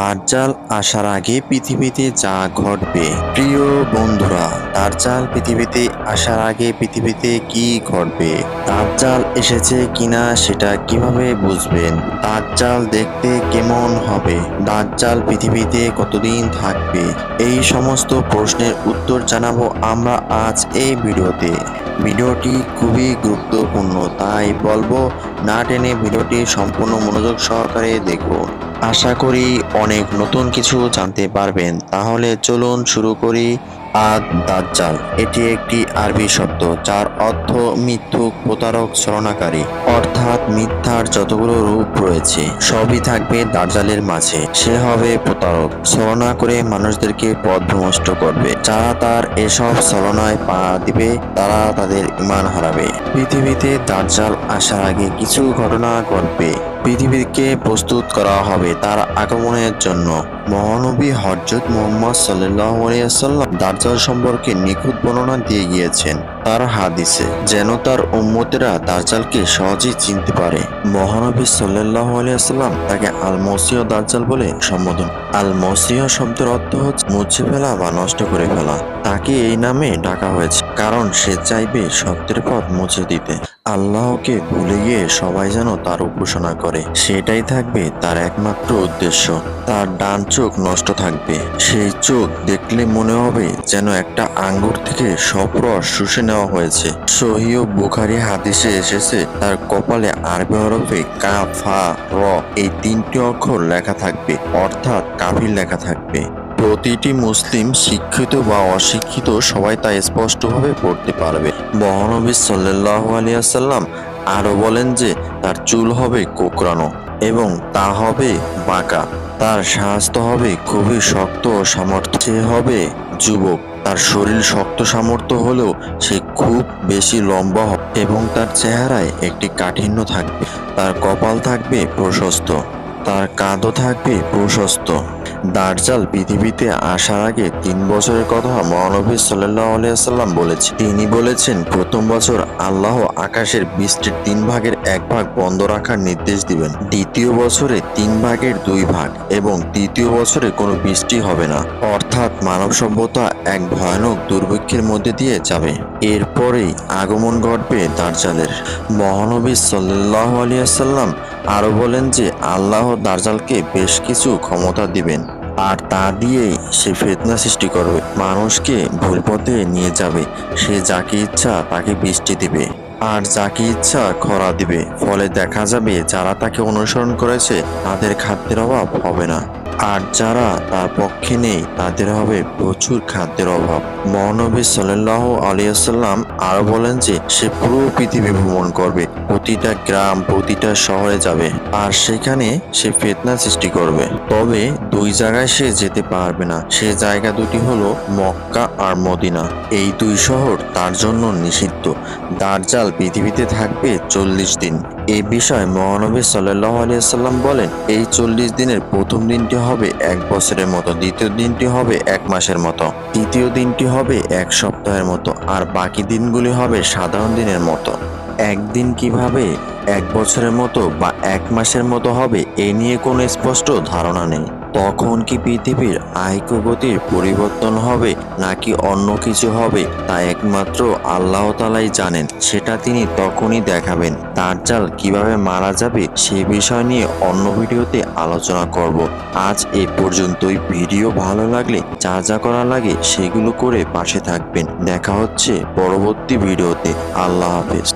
দাজ্জাল আসার আগে পৃথিবীতে যা ঘটবে। প্রিয় বন্ধুরা, দাজ্জাল পৃথিবীতে আসার আগে পৃথিবীতে কি ঘটবে? দাজ্জাল এসেছে কিনা সেটা কীভাবে বুঝবেন? দাজ্জাল দেখতে কেমন হবে? দাজ্জাল পৃথিবীতে কতদিন থাকবে? এই সমস্ত প্রশ্নের উত্তর জানাব আমরা আজ এই ভিডিওতে। ভিডিওটি খুবই গুরুত্বপূর্ণ, তাই বলব না টেনে ভিডিওটি সম্পূর্ণ মনোযোগ সহকারে দেখুন। আশা করি অনেক নতুন কিছু জানতে পারবেন। তাহলে চলুন শুরু করি আদ দাজ্জাল। এটি একটি আরবি শব্দ যার অর্থ মিথ্যুক, প্রতারক, ছলনাকারী। অর্থাৎ মিথ্যার যতগুলো রূপ রয়েছে, সবই থাকবে দাজ্জালের মাঝে। সে হবে প্রতারক, ছলনা করে মানুষদেরকে পথভ্রষ্ট করবে। যারা তার এসব ছলনায় পা দিবে, তারা তাদের ইমান হারাবে। পৃথিবীতে দাজ্জাল আসার আগে কিছু ঘটনা ঘটবে। পৃথিবীকে প্রস্তুত করা হবে তার আগমনের জন্য। মহানবী হজরত মোহাম্মদ সাল্লাহ আলিয়াল্লাম দাজ্জাল সম্পর্কে নিখুঁত বর্ণনা দিয়ে গিয়েছেন তার হাদিসে, যেন তার উম্মতেরা দাজ্জালকে সহজেই চিনতে পারে। মহানবী সাল্লাহ আলিয়াল্লাম তাকে আল মসিহ দাজ্জাল বলে সম্বোধন। আল মসিহ শব্দের অর্থ হচ্ছে মুছে ফেলা বা নষ্ট করে ফেলা। তাকে এই নামে ডাকা হয়েছে, কারণ সে চাইবে সত্যের পথ মুছে দিতে। আল্লাহকে ভুলে গিয়ে সবাই যেন তার উপাসনা করে। সেটাই থাকবে তার একমাত্র উদ্দেশ্য। তার ডান চোখ নষ্ট থাকবে। সেই চোখ দেখলে মনে হবে যেন একটা আঙ্গুর থেকে সব রস শুষে নেওয়া হয়েছে। সহিও বুখারি হাদিসে এসেছে, তার কপালে আরবি হরফে কা, ফা, র এই তিনটি অক্ষর লেখা থাকবে, অর্থাৎ কাফির লেখা থাকবে। প্রতিটি মুসলিম শিক্ষিত বা অশিক্ষিত সবাই তা স্পষ্টভাবে পড়তে পারবে। মহানবী সাল্লাহ আলিয়াল্লাম আরও বলেন যে, তার চুল হবে কোকড়ানো এবং তা হবে বাঁকা। তার স্বাস্থ্য হবে খুবই শক্ত ও সামর্থ্য। হবে যুবক। তার শরীর শক্ত সামর্থ্য হলেও সে খুব বেশি লম্বা হবে এবং তার চেহারায় একটি কাঠিন্য থাকবে। তার কপাল থাকবে প্রশস্ত। তার কাঁধও থাকবে প্রশস্ত। দার্জাল পৃথিবীতে আসার আগে তিন বছরের কথা মহানবী সাল্লাহ আলিয়াল্লাম বলেছেন। তিনি বলেছেন, প্রথম বছর আল্লাহ আকাশের বৃষ্টির তিন ভাগের এক ভাগ বন্ধ রাখার নির্দেশ দিবেন। দ্বিতীয় বছরে তিন ভাগের দুই ভাগ এবং তৃতীয় বছরে কোনো বৃষ্টি হবে না। অর্থাৎ মানব সভ্যতা এক ভয়ানক দুর্ভিক্ষের মধ্যে দিয়ে যাবে। এরপরেই আগমন ঘটবে দার্জালের। মহানবী সাল্লাহ আলিয়াল্লাম আরও বলেন যে আল্লাহ দার্জালকে বেশ কিছু ক্ষমতা দিবেন, আর তা দিয়েই সে ফেতনা সৃষ্টি করবে, মানুষকে ভুল পথে নিয়ে যাবে, সে যাকে ইচ্ছা তাকে বৃষ্টি দিবে, আর যাকে ইচ্ছা খরা দিবে, ফলে দেখা যাবে যারা তাকে অনুসরণ করেছে তাদের খাদ্যের অভাব হবে না। আর যারা তার পক্ষে নেই, তাদের হবে প্রচুর খাদ্যের অভাব। মহানবী সাল্লাহ আলিয়াল্লাম আরও বলেন যে, সে পুরো পৃথিবী ভ্রমণ করবে, প্রতিটা গ্রাম, প্রতিটা শহরে যাবে, আর সেখানে সে ফেতনা সৃষ্টি করবে। তবে দুই জায়গায় সে যেতে পারবে না। সে জায়গা দুটি হলো মক্কা আর মদিনা। এই দুই শহর তার জন্য নিষিদ্ধ। দার্জাল পৃথিবীতে থাকবে চল্লিশ দিন। এ বিষয়ে মহানবী সাল্লাহ আলিয়াল্লাম বলেন, এই চল্লিশ দিনের প্রথম দিনটি হবে এক বছরের মতো, দ্বিতীয় দিনটি হবে এক মাসের মতো, তৃতীয় দিনটি হবে এক সপ্তাহের মতো, আর বাকি দিনগুলি হবে সাধারণ দিনের মতো। একদিন কীভাবে এক বছরের মতো বা এক মাসের মতো হবে এ নিয়ে কোনো স্পষ্ট ধারণা নেই। তখন কি পৃথিবীর আয়িক গতির পরিবর্তন হবে নাকি অন্য কিছু হবে তা একমাত্র আল্লাহ তালাই জানেন। সেটা তিনি তখনই দেখাবেন। তার দাজ্জাল কীভাবে মারা যাবে সে বিষয় নিয়ে অন্য ভিডিওতে আলোচনা করব। আজ এ পর্যন্তই। ভিডিও ভালো লাগলে, যা যা করা লাগে সেগুলো করে পাশে থাকবেন। দেখা হচ্ছে পরবর্তী ভিডিওতে। আল্লাহ হাফেজ।